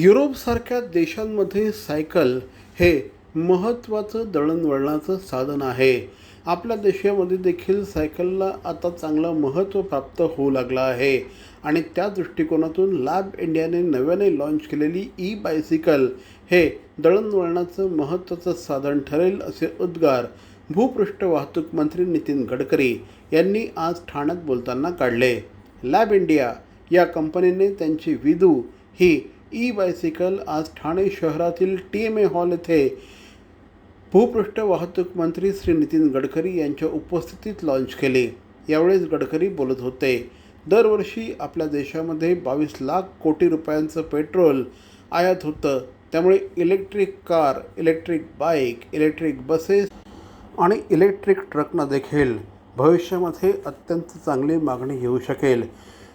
युरोपसारख्या देशांमध्ये सायकल हे महत्त्वाचं दळणवळणाचं साधन आहे. आपल्या देशामध्ये देखील सायकलला आता चांगलं महत्त्व प्राप्त होऊ लागलं आहे. आणि त्या दृष्टिकोनातून लॅब इंडियाने नव्याने लॉन्च केलेली ई बायसिकल हे दळणवळणाचं महत्त्वाचं साधन ठरेल असे उद्गार भूपृष्ठ वाहतूक मंत्री नितीन गडकरी यांनी आज ठाण्यात बोलताना काढले. लॅब इंडिया या कंपनीने त्यांची विदू ही ई बायसिकल आज ठाणे शहरातील टी एम ए हॉल येथे भूपृष्ठ वाहतूक मंत्री श्री नितीन गडकरी यांच्या उपस्थितीत लॉन्च केले. यावेळेस गडकरी बोलत होते दरवर्षी आपल्या देशामध्ये बावीस लाख कोटी रुपयांचं पेट्रोल आयात होतं. त्यामुळे electric car electric bike electric buses आणि इलेक्ट्रिक ट्रकना देखील भविष्यामध्ये अत्यंत चांगली मागणी येऊ शकेल.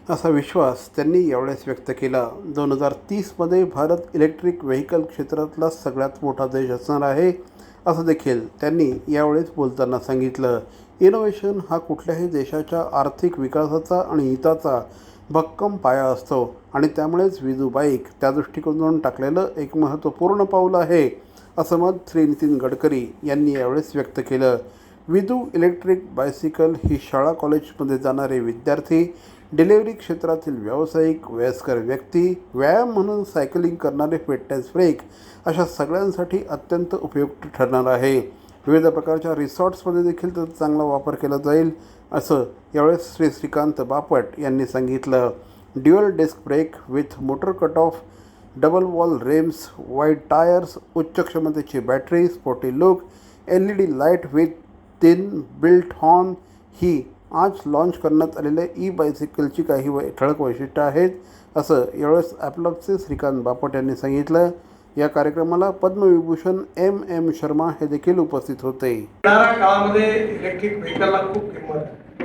असा विश्वास त्यांनी यावेळेस व्यक्त केला. दोन हजार तीसमध्ये भारत इलेक्ट्रिक व्हेकल क्षेत्रातला सगळ्यात मोठा देश असणार आहे असं देखील त्यांनी यावेळेस बोलताना सांगितलं. इनोव्हेशन हा कुठल्याही देशाच्या आर्थिक विकासाचा आणि हिताचा भक्कम पाया असतो आणि त्यामुळेच विजू बाईक त्या दृष्टिकोनातून टाकलेलं एक महत्त्वपूर्ण पाऊल आहे असं मत श्री नितीन गडकरी यांनी यावेळेस व्यक्त केलं. विदू इलेक्ट्रिक बायसिकल ही शाळा कॉलेजमध्ये जाणारे विद्यार्थी डिलिव्हरी क्षेत्रातील व्यावसायिक वयस्कर व्यक्ती व्यायाम म्हणून सायकलिंग करणारे फिटनेस ब्रेक अशा सगळ्यांसाठी अत्यंत उपयुक्त ठरणार आहे. विविध प्रकारच्या रिसॉर्ट्समध्ये देखील त्याचा चांगला वापर केला जाईल असं यावेळेस श्री श्रीकांत बापट यांनी सांगितलं. Dual disc brake with motor cut off double wall rims wide tyres उच्च क्षमतेची battery sporty look L E D light with तीन बिल्ट हॉर्न ही आज लॉन्च करण्यात आलेल्या ई बायसिकलची काही वै ठळक वैशिष्ट्ये आहेत. असं यावेळेस ॲपलॉगचे श्रीकांत बापट यांनी सांगितलं. या कार्यक्रमाला पद्मविभूषण एम एम शर्मा हे देखील उपस्थित होते. येणाऱ्या काळामध्ये इलेक्ट्रिक व्हेकलला खूप किंमत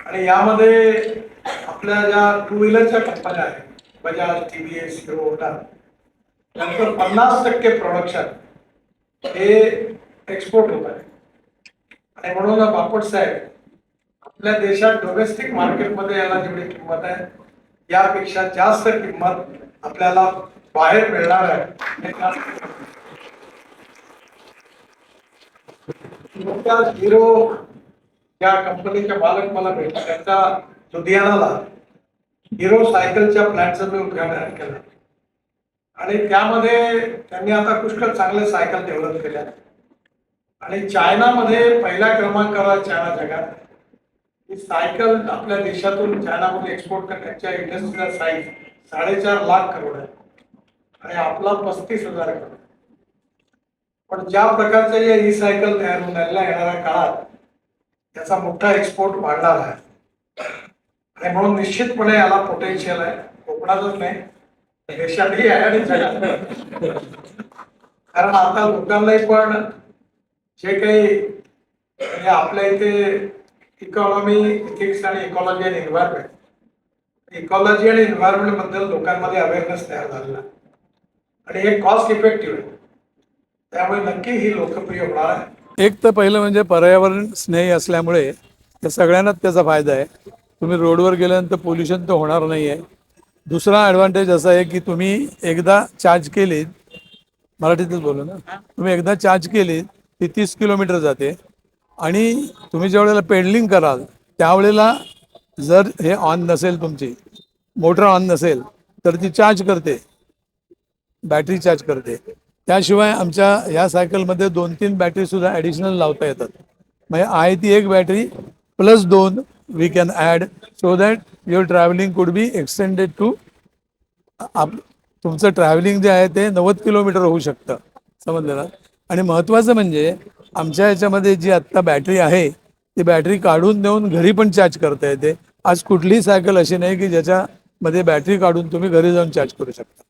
आणि यामध्ये आपल्या ज्या टू व्हीलरच्या कंपन्या आहेत Bajaj T V S Hero Honda त्यांचं पन्नास टक्के प्रोडक्शन हे एक्सपोर्ट होत आहे. आणि म्हणून बापट साहेब आपल्या देशात डोमेस्टिक मार्केटमध्ये याला जेवढी किंमत आहे यापेक्षा जास्त किंमत आपल्याला बाहेर मिळणार आहे. नुकत्याच हिरो या कंपनीचे मालक मला भेटला. त्यांच्या लुधियानाला हिरो सायकलच्या प्लॅटचं मी उद्घाटन केलं. आणि त्यामध्ये त्यांनी आता पुष्कळ चांगले सायकल डेव्हलप केल्या आणि चायनामध्ये पहिल्या क्रमांकावर चायना जगात. ही सायकल आपल्या देशातून चायनामध्ये एक्सपोर्ट करण्याच्या इंडस्ट्रीचा साईज साडेचार लाख करोड आहे. आणि आपला पस्तीस हजार करोड पण ज्या प्रकारचं या ई सायकल तयार होऊन राहिल्या येणाऱ्या काळात त्याचा मोठा एक्सपोर्ट वाढणार आहे. आणि म्हणून निश्चितपणे याला पोटेन्शियल आहे. कोकणातच नाही देशातही आहे आणि कारण आता लोकांनाही पण जे काही म्हणजे आपल्या इथे इकॉनॉमी इथिक्स आणि इकॉलॉजी आणि एन्व्हायरमेंट इकॉलॉजी आणि एन्व्हायरमेंटबद्दल लोकांमध्ये अवेअरनेस तयार झालेला आहे आणि हे कॉस्ट इफेक्टिव्ह आहे त्यामुळे नक्की ही लोकप्रिय होणार आहे एक तर पहिलं म्हणजे पर्यावरण स्नेही असल्यामुळे त्या सगळ्यांनाच त्याचा फायदा आहे तुम्ही रोडवर गेल्यानंतर पोल्युशन तर होणार नाही आहे दुसरा ॲडव्हान्टेज असा आहे की तुम्ही एकदा चार्ज केलीत मराठीतच बोलू ना तुम्ही एकदा चार्ज केलीत ती तीस किलोमीटर जाते आणि तुम्ही ज्या वेळेला पेडलिंग कराल त्यावेळेला जर हे ऑन नसेल तुमची मोटर ऑन नसेल तर ती चार्ज करते. बॅटरी चार्ज करते. त्याशिवाय आमच्या ह्या सायकलमध्ये दोन तीन बॅटरी सुद्धा ॲडिशनल लावता येतात. म्हणजे आहे ती एक बॅटरी प्लस दोन we can add so that your travelling could be extended to आप तुमचं ट्रॅव्हलिंग जे आहे ते नव्वद किलोमीटर होऊ शकतं. समजलं ना? आणि महत्त्वाचं म्हणजे आमच्या ह्याच्यामध्ये जी आत्ता बॅटरी आहे ती बॅटरी काढून देऊन घरी पण चार्ज करता येते. आज कुठलीही सायकल अशी नाही की ज्याच्यामध्ये बॅटरी काढून तुम्ही घरी जाऊन चार्ज करू शकता.